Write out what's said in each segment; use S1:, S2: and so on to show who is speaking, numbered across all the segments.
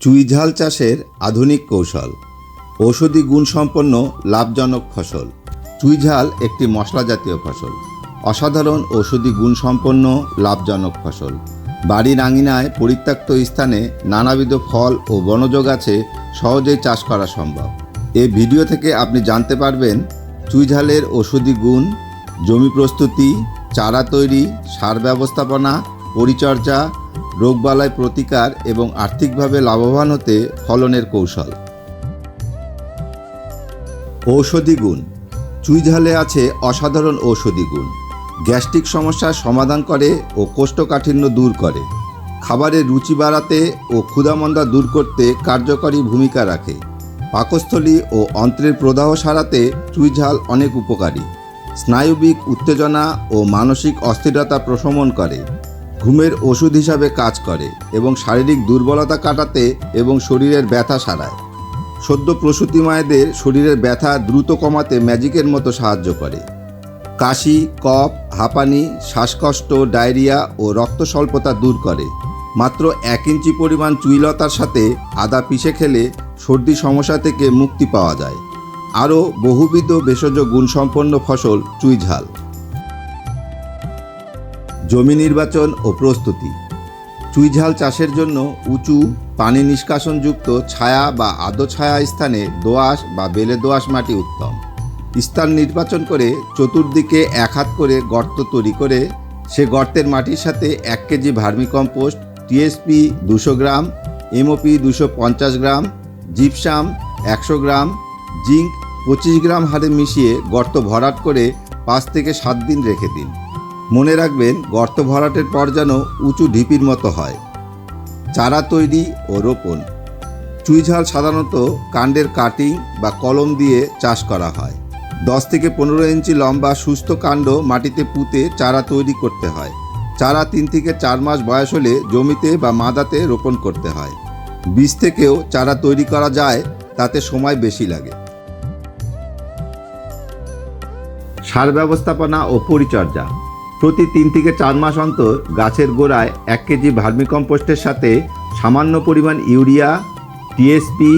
S1: চুইঝাল চাষের আধুনিক কৌশল। ঔষধি গুণসম্পন্ন, লাভজনক ফসল। চুইঝাল একটি মশলা জাতীয় ফসল। অসাধারণ ঔষধি গুণসম্পন্ন, লাভজনক ফসল। বাড়ির আঙিনায় পরিত্যক্ত স্থানে নানাবিধ ফল ও বনজ গাছে সহজেই চাষ করা সম্ভব। এই ভিডিও থেকে আপনি জানতে পারবেন চুইঝালের ঔষধি গুণ, জমি প্রস্তুতি, চারা তৈরি, সার ব্যবস্থাপনা, পরিচর্যা রোগবালাই প্রতিকার এবং আর্থিকভাবে লাভবান হতে ফলনের কৌশল। ঔষধি গুণ। চুইঝালে আছে অসাধারণ ঔষধি গুণ। গ্যাস্ট্রিক সমস্যার সমাধান করে ও কোষ্ঠকাঠিন্য দূর করে। খাবারের রুচি বাড়াতে ও ক্ষুধামন্দা দূর করতে কার্যকরী ভূমিকা রাখে। পাকস্থলী ও অন্ত্রের প্রদাহ সারাতে চুইঝাল অনেক উপকারী। স্নায়ুবিক উত্তেজনা ও মানসিক অস্থিরতা প্রশমন করে। ঘুমের ওষুধ হিসাবে কাজ করে এবং শারীরিক দুর্বলতা কাটাতে এবং শরীরের ব্যথা সারায়। সদ্য প্রসূতি মায়েদের শরীরের ব্যথা দ্রুত কমাতে ম্যাজিকের মতো সাহায্য করে। কাশি, কফ, হাঁপানি, শ্বাসকষ্ট, ডায়রিয়া ও রক্ত স্বল্পতা দূর করে। মাত্র এক ইঞ্চি পরিমাণ চুইলতার সাথে আদা পিষে খেলে সর্দি সমস্যা থেকে মুক্তি পাওয়া যায়। আরও বহুবিধ ভেষজ গুণসম্পন্ন ফসল চুইঝাল। জমি নির্বাচন ও প্রস্তুতি। চুইঝাল চাষের জন্য উঁচু, পানি নিষ্কাশনযুক্ত ছায়া বা আদো ছায়া স্থানে দোআঁশ বা বেলে দোআঁশ মাটি উত্তম। স্থান নির্বাচন করে চতুর্দিকে এক হাত করে গর্ত তৈরি করে সে গর্তের মাটির সাথে এক কেজি ভার্মিকম্পোস্ট, টিএসপি দুশো গ্রাম, এমওপি দুশো পঞ্চাশ গ্রাম, জিপসাম একশো গ্রাম, জিঙ্ক পঁচিশ গ্রাম হারে মিশিয়ে গর্ত ভরাট করে পাঁচ থেকে সাত দিন রেখে দিন। মনে রাখবেন, গর্ত ভরাটের পর যেন উঁচু ঢিপির মতো হয়। চারা তৈরি ও রোপণ। চুইঝাল সাধারণত কাণ্ডের কাটিং বা কলম দিয়ে চাষ করা হয়। দশ থেকে পনেরো ইঞ্চি লম্বা সুস্থ কাণ্ড মাটিতে পুঁতে চারা তৈরি করতে হয়। চারা তিন থেকে চার মাস বয়স হলে জমিতে বা মাদাতে রোপণ করতে হয়। বীজ থেকেও চারা তৈরি করা যায়, তাতে সময় বেশি লাগে। সার ব্যবস্থাপনা ও পরিচর্যা। প্রতি তিন থেকে চার মাস অন্তর গাছের গোড়ায় এক কেজি ভার্মিকম্পোস্টের সাথে সামান্য পরিমাণ ইউরিয়া টিএসপি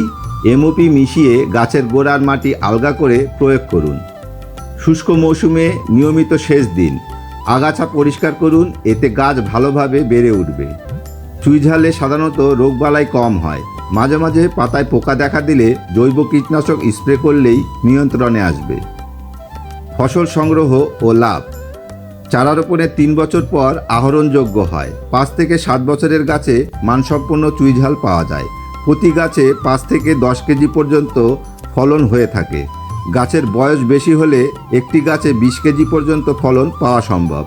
S1: এমওপি মিশিয়ে গাছের গোড়ার মাটি আলগা করে প্রয়োগ করুন। শুষ্ক মৌসুমে নিয়মিত শেষ দিন। আগাছা পরিষ্কার করুন, এতে গাছ ভালোভাবে বেড়ে উঠবে। চুইঝালে সাধারণত রোগবালাই কম হয়। মাঝে মাঝে পাতায় পোকা দেখা দিলে জৈব কীটনাশক স্প্রে করলেই নিয়ন্ত্রণে আসবে। ফসল সংগ্রহ ও লাভ। চারা রোপণের তিন বছর পর আহরণযোগ্য হয়। পাঁচ থেকে সাত বছরের গাছে মানসম্পন্ন চুইঝাল পাওয়া যায়। প্রতি গাছে পাঁচ থেকে দশ কেজি পর্যন্ত ফলন হয়ে থাকে। গাছের বয়স বেশি হলে একটি গাছে বিশ কেজি পর্যন্ত ফলন পাওয়া সম্ভব।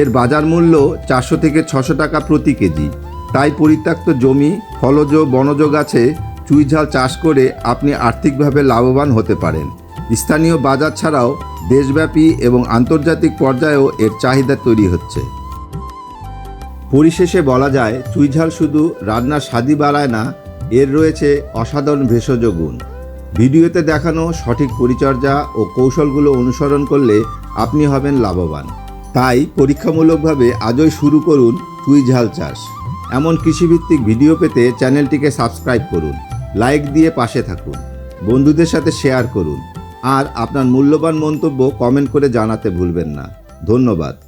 S1: এর বাজার মূল্য চারশো থেকে ছশো টাকা প্রতি কেজি। তাই পরিত্যক্ত জমি, ফলজ বনজ গাছে চুইঝাল চাষ করে আপনি আর্থিকভাবে লাভবান হতে পারেন। স্থানীয় বাজার ছাড়াও দেশব্যাপী এবং আন্তর্জাতিক পর্যায়েও এর চাহিদা তৈরি হচ্ছে। পরিশেষে বলা যায়, চুইঝাল শুধু রান্নার স্বাদই বাড়ায় না, এর রয়েছে অসাধারণ ভেষজ গুণ। ভিডিওতে দেখানো সঠিক পরিচর্যা ও কৌশলগুলো অনুসরণ করলে আপনি হবেন লাভবান। তাই পরীক্ষামূলকভাবে আজই শুরু করুন চুইঝাল চাষ। এমন কৃষিভিত্তিক ভিডিও পেতে চ্যানেলটিকে সাবস্ক্রাইব করুন, লাইক দিয়ে পাশে থাকুন, বন্ধুদের সাথে শেয়ার করুন। আর আপনার মূল্যবান মন্তব্য কমেন্ট করে জানাতে ভুলবেন না। ধন্যবাদ।